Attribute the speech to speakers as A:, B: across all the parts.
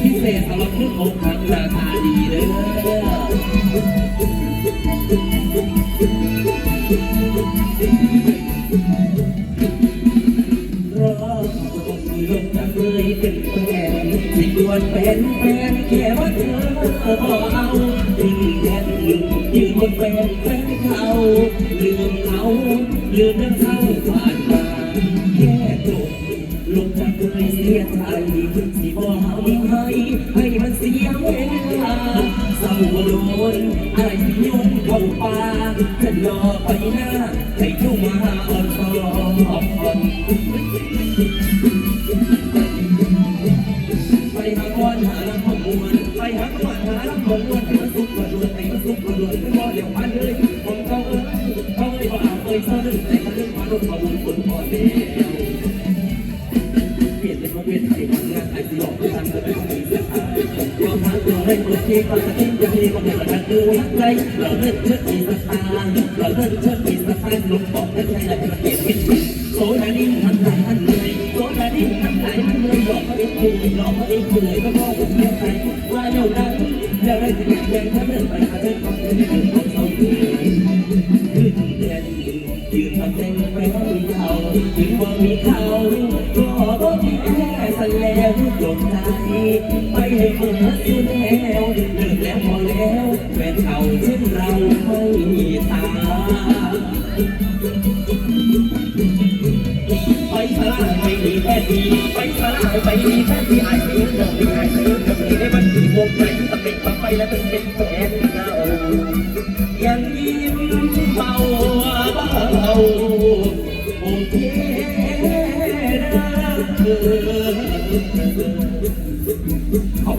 A: พิเศษสำหรับผู้อกหักราคาดีเลยเป็นแฟนสิควรเป็นแฟนแค่ว่าเธอพอเอาถึงแค่ยืนบนแฟนแฟนเขาลืมเขาลืมเรื่องเศร้าผ่านมา เลยเสียใจสิบอกให้ให้มันเสียเวลาเศร้าโดนไอ้ยุ่งเข้าป่าจะรอไปหน้าให้เจ้ามาอ่อนซ้อนไปหาก้อนหาลำพมวนไปหาก้อนหาลำพมวนให้มันสุกกระดวนให้มันสุกกระดวนไม่พอเดี๋ยวพันเลยผมเขาเอ้ยเขาเอ้ยว่าเอาเอ้ยเศร้าเรื่องแต่เขาเรื่องมาลงมาบุญผลพอแล้ว หาตัวให้คนที่ก็จะทิ้งจะมีความเป็นประกันดูใจเราเลิกเชิดมีสถานเราเลิกเชิดมีสถานลงบอกให้ใครได้ประเกศเป็นโซดาดิ้งมันไหลมันเหนื่อยโซดาดิ้งมันไหลมันเหนื่อยหลอกเขาได้คุยหลอกเขาได้คุยก็พอผมไม่ไปว่าเดี๋ยวนั้นแล้วได้จะแบ่งถ้าเดินไปหาเดินไปเดินไปเขาเดินขึ้นเดือนยืนทำเต็มไปให้เขาถึงว่ามีเขาก็ก็มีแค่สัน แล้วจบใจไปให้เมื่อสุดแล้วเลิกแล้วพอแล้วแฟนเขาเช่นเราไม่มีตาไปสลายไปดีแค่ดีไปสลายไปดีแค่ดีไอ้เรื่องเดิมดีไอ้เองเดิมดีได้มันดีวงใจตะเป็นตะไปแล้วเป็นเป็นแฟน ข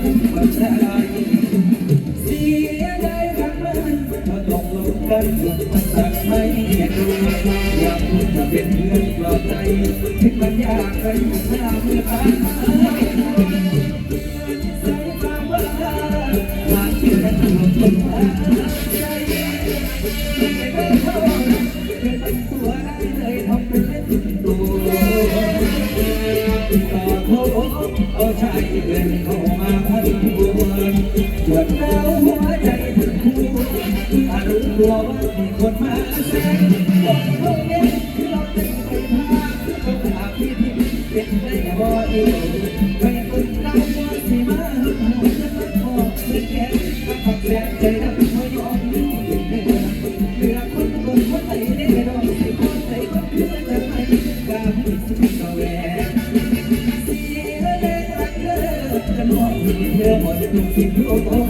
B: เป็
A: นเพื่อนปลอบใจถึงมันยากไปหน้าเมื่อตายใส่ความว่าหากที่จะถูกต้นไม้ใจไม่ได้เข้าเคยเป็นตัวได้เลยทำเป็นเล่นตัวต่อ ถ้าว่ามีคนมาแซงบอกเขาเองที่เราจะไปพาเขาถามพี่ที่เป็นได้บ่ดีไม่คนเราว่าสิมาหัวจะมาขอเป็นแค่ก็ขอบแสนใจรับเขายอมเหลือคนคนคนไหนได้รอสิคนไหนคนคือจะไม่กล้าพูดสุดแสวงเสียแรงรักเลิกจะมองเธอหมดทุกสิ่งทุกอย่าง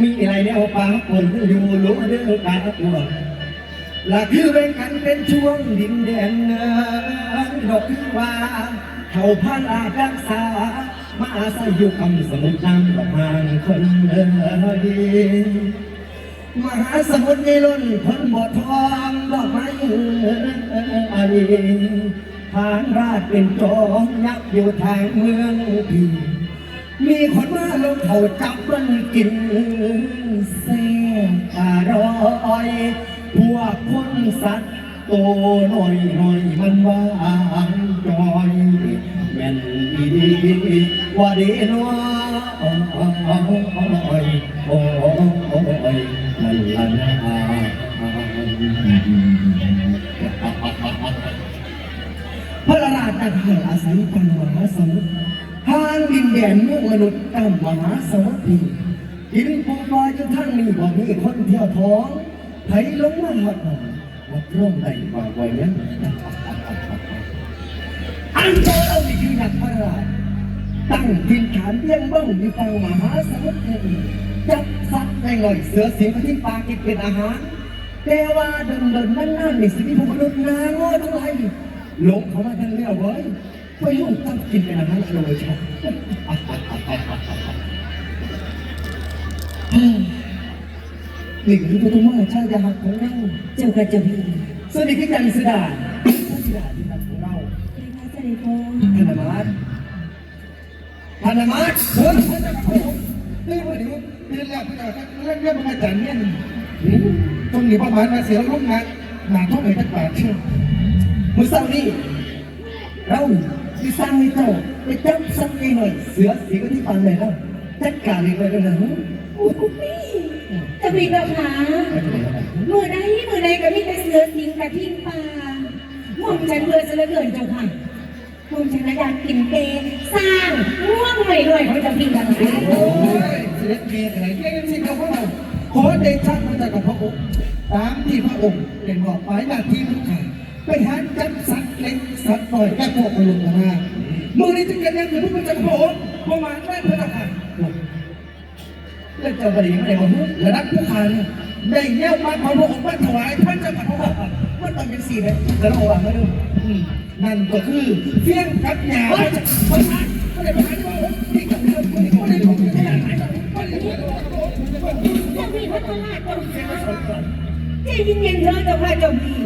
A: มีอะไรแนวป่าปนอยู่รู้เรื่องตาตัวและคือเป็นกันเป็นช่วงดินแดนเนินดอกว่าเขาพันอารักษา มาอาศัยอยู่คำสมุทรน้ำดอกไม้คนเอ่ยมหาสมุทรมีล้นพ้นบ่ทองดอกไม้เอ่ยทางราดเป็นจองยักษ์อยู่ทางเมืองพี่ มีคนมาลงเขาจับมันกินเส้นอร่อย พวกคนสัตว์โตหน่อยหน่อยมันว่างจอยแม่นดีดีว่าดีนัวโอ้ยโอ้ยมันละนาพระราชอาณาอาศัยกันมหาสมุทรทาง ดินแดนเมืองมนุษย์ตามมหาสมุทรพีกินปูปลาจนทั้งนี้บ่มีคนเที่ยวท้องไผลงมาหอดวัดร่มใดบ่ไว้นั้นอันโตเรานี่คือนักพระราชตั้งทินฐานเลี้ยงบ้องอยู่ฝั่งมหาสมุทรพีจับสัตว์ได้หน่อยเสือเสิงที่ปากินเป็นอาหารแต่ว่าเดินเดินนั่นนั่นนี่สิมีพวกมนุษย์นางโง่ทั้งหลายหลงเขามาทางเลี้ยวเว้ย ไปยุ่งจับกินเป็นอาหารโดยชอบนี่คือพระธรรมชาติหักของเรา
C: เจ้าค่ะเจ้าพี่
A: สวัสดีพี่จันทร์สุดาสุดาที่รักของเรา
C: เป็นไงเสด็จพ่อ
A: ธนมาตรธนมาตรเฮ้ยท่านจะมาพูดเรื่องอะไรนี่เรื่องแรกที่เราเรื่องเรื่องมาจากเนี่ยตรงนี้ประมาณมาเสียรุ่นนะหนาเท่าไหร่ตั้งแต่เชื่อมือเศร้านี่เรา ที่สร้างให้เจ้าไปจับสักนิดหน่อยเสือสีก็ที่ฟันเลยนะจัดการเลยเลยนะ
C: โอ้ยเจ้าพี่เจ้าค่ะมือใดมือใดก็มีแต่เสือสิงกระทิงป่าหม่อมฉันเบื่อจะเหลือเกินเจ้าค่ะหม่อมฉันอยากกินเปสร้างร่วงไม่รวยของเจ้าพี่ทั้งหลาย
A: โอ้ยเสียเกียรติอะไรเรื่องนี้เขาว่า
B: ขอเดชะพระเจ้ากับพระองค์ตามที่พระองค์เป็นบอกหมายหน้าที่ทุกข่าย ไปหาจับสัตว์เล็กสัตว์น้อยแก่พวกอารมณ์กันนะมือนี้จึงกันยังคือพระเจ้ากับพระองค์ประมาณได้พระเจ้าค่ะเรื่องเจ้าบริยังไม่ได้บอกระดับผู้ขาเนี่ยได้แนวมาของพระองค์มาถวายพระเจ้ากับพระองค์มันต้องเป็นสี่เลยแล้วเราวางไว้ดูนั่นก็คือเฟี้ยงกับหยาพระเจ้าพระเจ้าก็ได้ผ่านมาที่กับเรื่องคนที่คนที่คนที่ไหนคนที่
C: เจ้าพี่พัฒนาเจ้าค่ะใจเย็นๆเถอจะเจ้าค่ะเจ้าพี่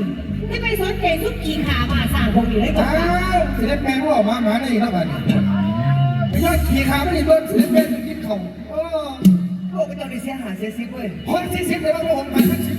C: ไม่ไปสนใจทุกขี่ขามาสร้างผมอยู่เลยเจ้า
B: อ้า
C: ค่ะ
B: วศิลปินว่ามาหมาได้อีกแล้วบ้านไม่ยอดขี่ขาไม่ได้โดนศิลปินกินเขาโอ้
D: พวกเจ้าได้เสียหายเสียสิบเว้ย
B: คนที่สิบเลยว่าพระองค์มาทั้งชี